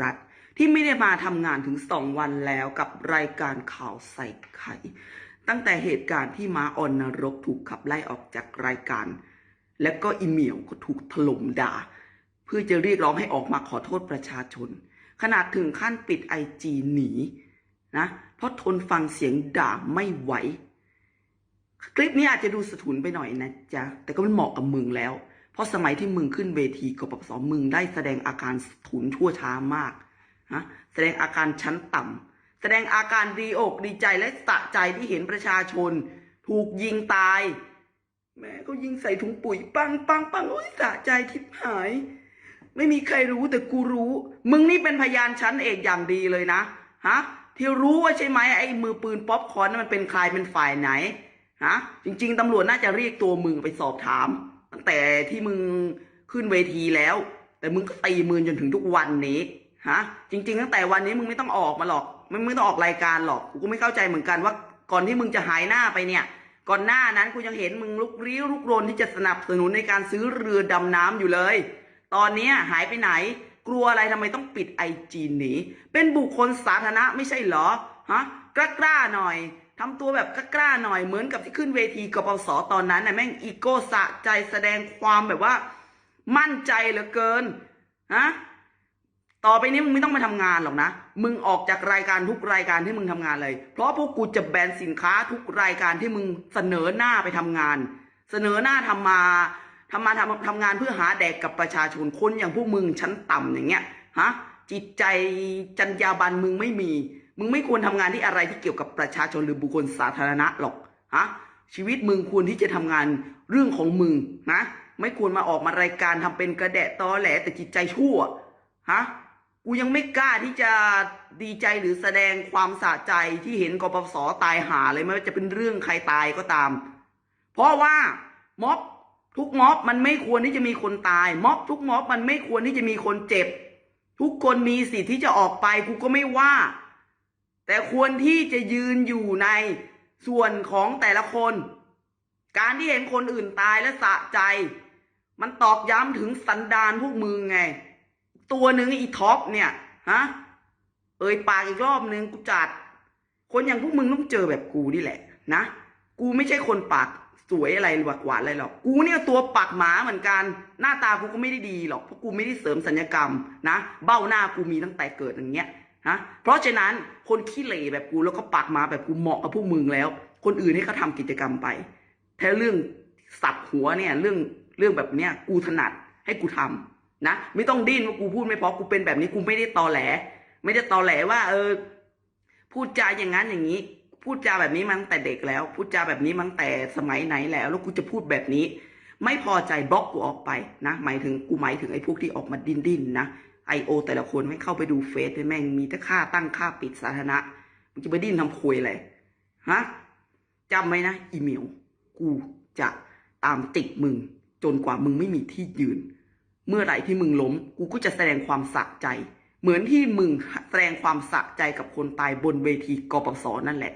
รัฐที่ไม่ได้มาทำงานถึงสองวันแล้วกับรายการข่าวใส่ไข่ ตั้งแต่เหตุการณ์ที่ม้าออนนรกถูกขับไล่ออกจากรายการ และก็อีเหมียวก็ถูกถล่มด่า เพื่อจะเรียกร้องให้ออกมาขอโทษประชาชน ขนาดถึงขั้นปิดไอจีหนีนะเพราะทนฟังเสียงด่าไม่ไหว คลิปนี้อาจจะดูสะทุนไปหน่อยนะจ๊ะ แต่ก็มันเหมาะกับมึงแล้ว เพราะสมัยที่มึงขึ้นเวทีกบปสมึงได้แสดงอาการสะทุนชั่วช้ามากนะแสดงอาการชั้นต่ำแสดงอาการดีอกดีใจและสะใจที่เห็นประชาชน ถูกยิงตาย แม่ก็ยิงใส่ถุงปุ๋ยปังปังปังโอ้ยสะใจทิพหาย ไม่มีใครรู้แต่กูรู้ มึงนี่เป็นพยานชั้นเอกอย่างดีเลยนะฮะที่รู้ว่าใช่ไหมไอ้มือปืนป๊อปคอนนั้นมันเป็นใครเป็นฝ่ายไหนฮะจริง ๆตำรวจน่าจะเรียกตัวมึงไปสอบถาม ตั้งแต่ที่มึงขึ้นเวทีแล้ว แต่มึงก็ตีมือจนถึงทุกวันนี้ฮะจริง ๆ ตั้งแต่วันนี้มึงไม่ต้องออกมาหรอกมึงไม่ต้องออกรายการหรอกกูก็ไม่เข้าใจเหมือนกันว่าก่อนที่มึงจะหายหน้าไปเนี่ย ก่อนหน้านั้นกูยังเห็นมึงลุกรี้ลุกรนที่จะสนับสนุนในการซื้อเรือดำน้ำอยู่เลย ตอนนี้หายไปไหน กลัวอะไรทำไมต้องปิดไอจีหนีเป็นบุคคลสาธารณะไม่ใช่เหรอฮะกล้ากล้าๆหน่อย ทำตัวแบบกล้าๆหน่อยเหมือนกับที่ขึ้นเวทีกปสตอนนั้นน่ะแม่งอีโก้สะใจแสดงความแบบว่า มั่นใจเหลือเกินฮะต่อไปนี้มึงไม่ต้องมาทำงานหรอกนะ มึงออกจากรายการทุกรายการที่มึงทำงานเลย เพราะพวกกูจะแบนสินค้าทุกรายการที่มึงเสนอหน้าไปทำงาน เสนอหน้าทำมาทำมาทำทำงานเพื่อหาแดกกับประชาชนคนอย่างพวกมึงชั้นต่ำอย่างเงี้ยฮะจิตใจจรรยาบรรณมึงไม่มี มึงไม่ควรทำงานที่อะไรที่เกี่ยวกับประชาชนหรือบุคคลสาธารณะหรอกฮะชีวิตมึงควรที่จะทำงานเรื่องของมึงนะไม่ควรมาออกมารายการทำเป็นกระแดะตอแหลแต่จิตใจชั่วฮะกูยังไม่กล้าที่จะดีใจหรือแสดงความสะใจที่เห็นกปสตายหาเลยไม่ว่าจะเป็นเรื่องใครตายก็ตาม เพราะว่าม็อบทุกม็อบมันไม่ควรที่จะมีคนตาย ม็อบทุกม็อบมันไม่ควรที่จะมีคนเจ็บ ทุกคนมีสิทธิ์ที่จะออกไปกูก็ไม่ว่า แต่ควรที่จะยืนอยู่ในส่วนของแต่ละคน การที่เห็นคนอื่นตายและสะใจ มันตอกย้ำถึงสันดานพวกมึงไง ตัวหนึ่งอีท็อปเนี่ยฮะเอ่ยปากอีกรอบหนึ่งกูจัด คนอย่างพวกมึงต้องเจอแบบกูนี่แหละ นะ กูไม่ใช่คนปากสวยอะไรหวานหวานอะไรหรอก กูเนี่ยตัวปากหมาเหมือนกัน หน้าตากูก็ไม่ได้ดีหรอกเพราะกูไม่ได้เสริมสัญญกรรมนะ เบ้าหน้ากูมีตั้งแต่เกิดอย่างเงี้ย ฮะเพราะฉะนั้นคนขี้เหร่แบบกูแล้วก็ปากมาแบบกูเหมาะกับพวกมึงแล้ว คนอื่นให้เขาทำกิจกรรมไปแท้เรื่องสับหัวเนี่ยเรื่องเรื่องแบบเนี้ยกูถนัดให้กูทำนะไม่ต้องดิ้นว่ากูพูดไม่พราะกูเป็นแบบนี้กูไม่ได้ตอแหล ไม่ได้ตอแหลว่า เออ พูดจาอย่างนั้นอย่างนี้ พูดจาแบบนี้มั้งแต่เด็กแล้ว พูดจาแบบนี้มั้งแต่สมัยไหนแล้ว แล้วกูจะพูดแบบนี้ ไม่พอใจบล็อกกูออกไปนะหมายถึงกูหมายถึงไอ้พวกที่ออกมาดิ้นดิ้นนะ ไอโอแต่ละคนไม่เข้าไปดูเฟซแม่งมีแต่ค่าตั้งค่าปิดสาธารณะมึงจะไปดิ้นทำคุยอะไรฮะจำไว้นะ อีเมล กูจะตามติดมึง จนกว่ามึงไม่มีที่ยืน เมื่อไหร่ที่มึงล้ม กูก็จะแสดงความสะใจ เหมือนที่มึงแสดงความสะใจกับคนตายบนเวทีกปปสนั่นแหละ